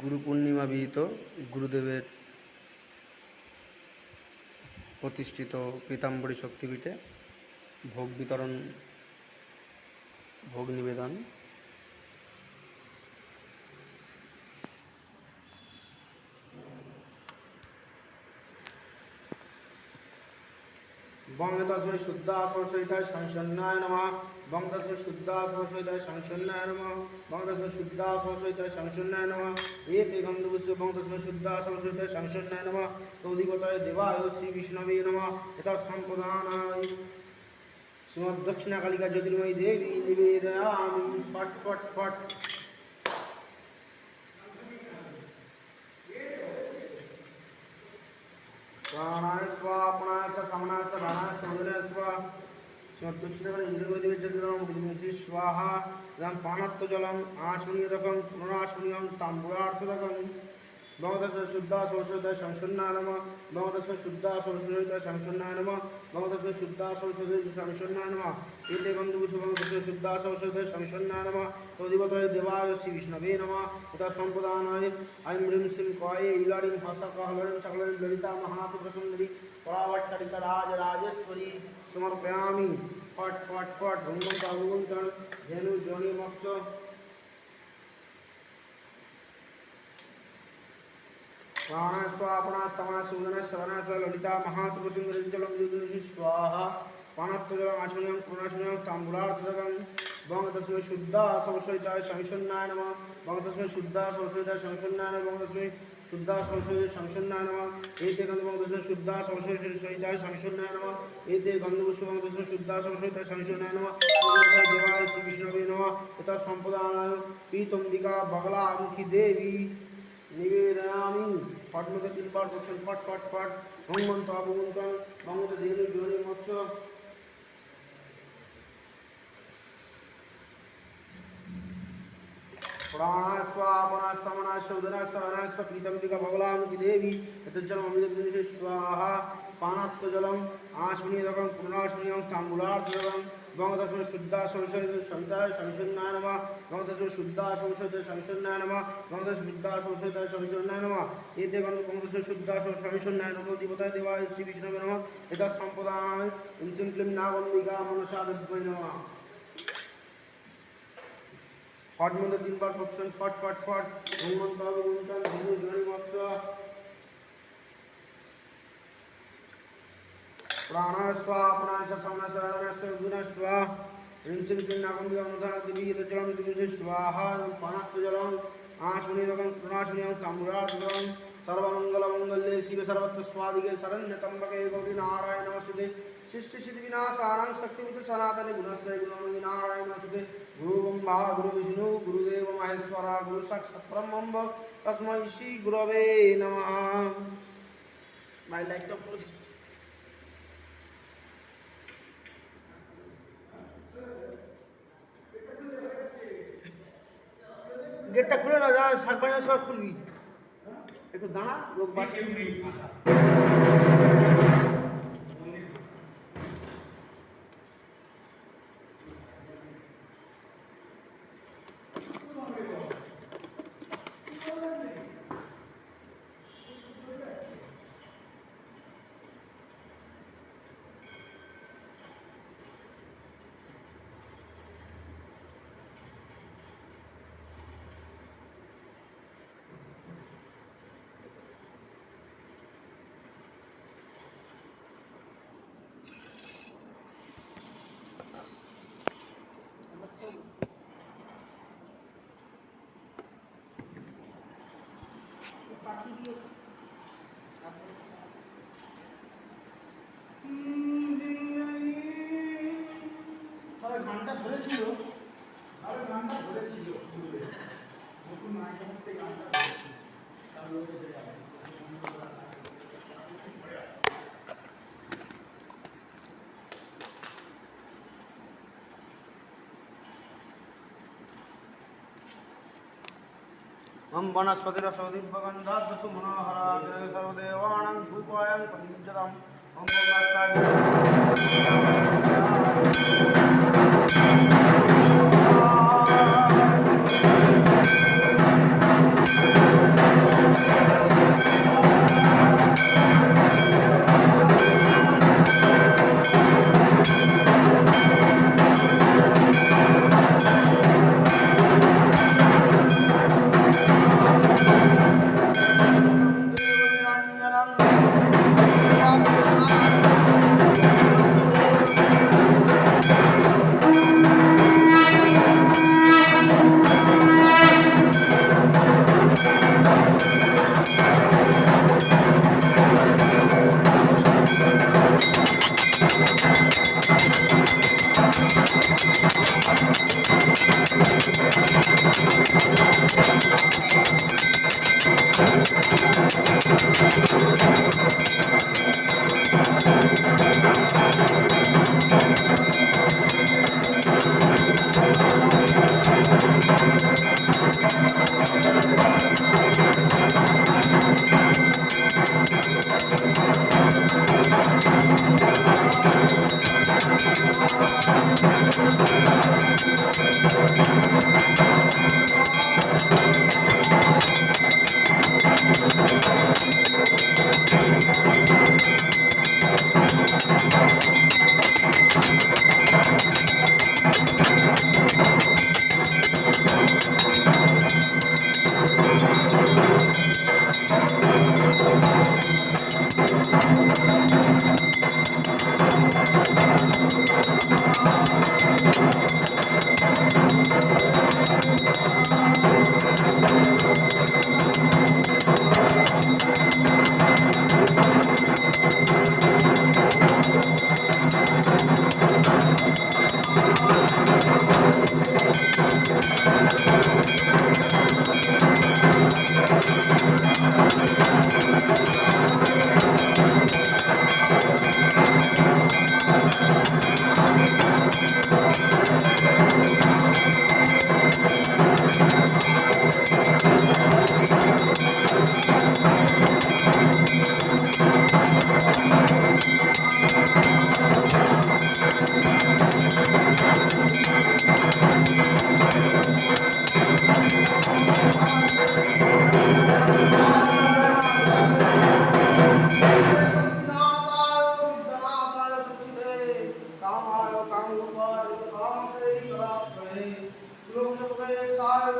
গুরু পূর্ণিমা বিহিত গুরুদেবের প্রতিষ্ঠিত পীতাম্বরী শক্তিপীঠে ভোগ বিতরণ ভোগ নিবেদন বঙ্গদশমী শুদ্ধা সরস্বতীতায় সংসন্নায় নমঃ বঙ্গদশমী শুদ্ধা সরস্বতীতায় সংসন্নায় নমঃ বঙ্গদশমী শুদ্ধা সরস্বতীতায় সংসন্নায় নমঃ এতে গন্ধপুষ্প বঙ্গদশমী শুদ্ধা সরস্বতীতায় সংসন্নায় নমঃ তৌদিগতায় দেবায় শ্রী বিষ্ণবে নমঃ এটা সম্পদানায় শ্রীমদ দক্ষিণা কালিকা জ্যোতির্ময়ী দেবী নিবেদয়ামি ফট ফট ফট प्राणाय स्वा মনাস বানাস সৌন্দর্য স্বা সত্যচুটাকার ইন্দ্রগুলি দেবের জলম স্বাহা এবং পানাত্ম জলম ভগদশ শুদ্ধা সরস্বতী সংসন্নায় নম ভগদশ শুদ্ধা সরস্বতী সংসন্নায় নম ভগদশ শুদ্ধা সরস্বতী সংসন্নায় নম এতে বন্ধুবুষ ভগদশ শুদ্ধা সরস্বতী সংসন্নায় নম তদিবতয় দেবায় শ্রী বিষ্ণবে নম এটা সম্পদানয় আইম হ্রিম সিং কয়ে ইলারিম হসক হলরিম সকলরিম ললিতা মহাপুরসুন্দরী পরাবট্টরিকা রাজ রাজেশ্বরী সমর্পয়ামি ফট ফট ফট ভঙ্গন্ত অভুগুন্তন ধেনু জনি মৎস্য प्राणा स्वापणा सवना सूदन सवना स्वलिता महात्मसुन्दरजलं युगि स्वाहा पानात्मजलम् आचमनीयं पूर्णाचमनीयं ताम्बूलार्थजलं बङ्गतस्मै शुद्धा संशयिताय संशन्नाय नमः बङ्गतस्मै शुद्धा संशयिताय संशन्नाय नमः बङ्गतस्मै शुद्धा संशय संशन्नाय नमः एते गन्धबङ्गतस्मै शुद्धा संशय संशयिताय संशन्नाय नमः एते गन्धपुष्पबङ्गतस्मै शुद्धा संशयिताय संशन्नाय नमः देवाय श्रीविष्णवे नमः यथा सम्पदानाय पीतम्बिका बगलामुखी देवी निवेदयामि পদ্মকে তিনবার বলছেন পট পট পট ভঙ্গন্ত অবগুন্তন ভঙ্গত দেনু জনি মৎস্য प्राणाय स्वापणाय समनाय शोधनाय सवनाय स्वप्रीतम्बिका बगलामुखी देवी यतज्जलम अमृतबिन्दुषे स्वाहा पानात्मजलम आचमनीयकं पुनराचमनीयं ताम्बूलार्थजलम বঙ্গদশমী শুদ্ধা সংসদ সবিতায় সংসন্নায় নমা বঙ্গদশমী শুদ্ধা সংসদ সংসন্নায় নমা বঙ্গদশ শুদ্ধা সংসদ সংসন্নায় নমা এতে গন্ধ বঙ্গদশমী শুদ্ধা সংসন্নায় নম দেবতায় দেবায় শ্রী বিষ্ণবে নমঃ এটা সম্পদায় ইনসুন ক্লিম নাগম্বিকা মনসা বিদ্ময় নমঃ হট মধ্যে তিনবার ফট ফট ফট হনুমন্ত হনুমন্তন ধনু জনি মৎস্য प्राणस्व प्राणस्य सवनसरावनस्य गुणस्व ह्रीं श्रीं क्लीं नागम्बिकमुधादिभिहितजलं दिविषे स्वाहा पाणस्तुजलम् तो आशुनिदकं तो कृणाशुनियं तो कम्राजलं सर्वमङ्गलमङ्गल्ये शिव शरण्यतम्बके गौरी नारायणमसुदे सृष्टिसिद्धिविनाशानां गुणस्य गुणमयि नारायणमसुदे गुरुब्रह्मा गुरुविष्णु गुरुदेव महेश्वरा गुरुसाक्षात् ब्रह्मं तस्मै श्रीगुरवे नमः। My laptop was... গেটটা খুলে না যা শাক বাজার সব খুলবি। একটু দাঁড়া লোক বাচ্চা antibióticos. मम वनस्पतिरसौदिव्यगन्धाद्वसु मनोहराज सर्वदेवाणां भूपायं प्रतियुज्यताम् ॐ विद्यानाथाय लोकप्रवेशाय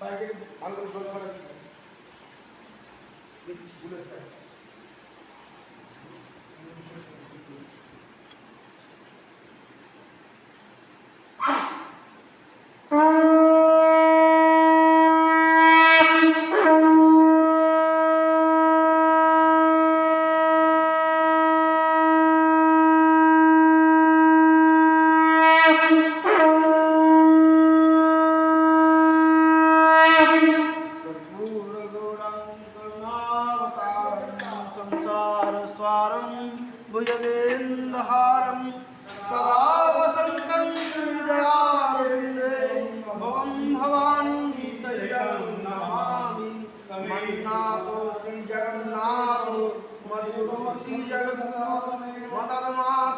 বাইরে ভালো করে জল ছড়া যায়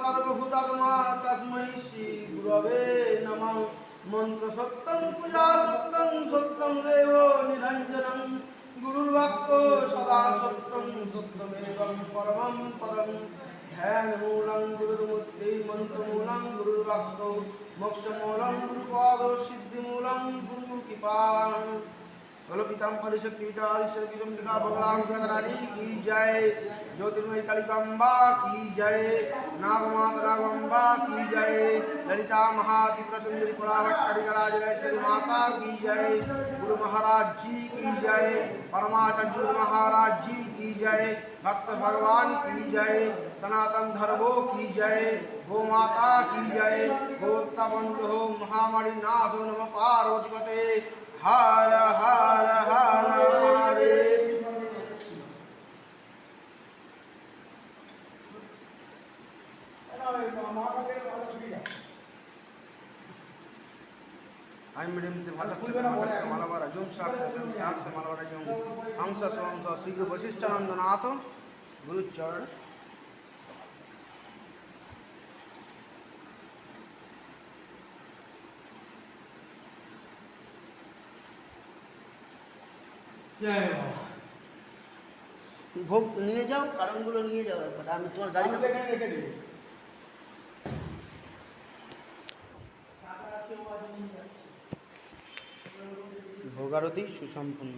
সর্বভূতাত্মা তস্মৈ শ্রী গুরবে নম মন্ত্র সত্যং পূজা সত্যং সত্যং দেব নিরঞ্জনং গুরুর্বাক্য সদা সত্যং সত্যমেবং পরমং পরম ধ্যানমূলং গুরুর্মূর্তি মন্ত্রমূলং গুরুর্বাক্য মোক্ষমূলং গুরুপাদ সিদ্ধিমূলং গুরু কৃপা बोलो पीताम्बरी शक्ति विचार लिखा भगवान रानी की जय। ज्योतिर्मयी कालिकाम्बा की जय। नागमाता नागम्बा की जय। ललिता महात्रिपुरा सुंदरी पराभट्टरी राजराजेश्वरी माता की जय। गुरु महाराज जी की जय। परमाचार्य गुरु महाराज जी की जय। भक्त भगवान की जय। सनातन धर्मो की जय। गो माता की जय। गोत्ता बंधु हो महामारी नाश हो नम पार्वती हार हार हार हरे। आई मीडियम से माला माला वाला जोम साक्ष साक्ष माला वाला जोम। हंस सोम शीघ्र वशिष्ठ नंदनाथ गुरु चरण জয় বাবা। ভোগ নিয়ে যাও কারণগুলো নিয়ে যাও একবার। আমি তোমার গাড়িটা রেখে দিই ভোগারতি সুসম্পন্ন।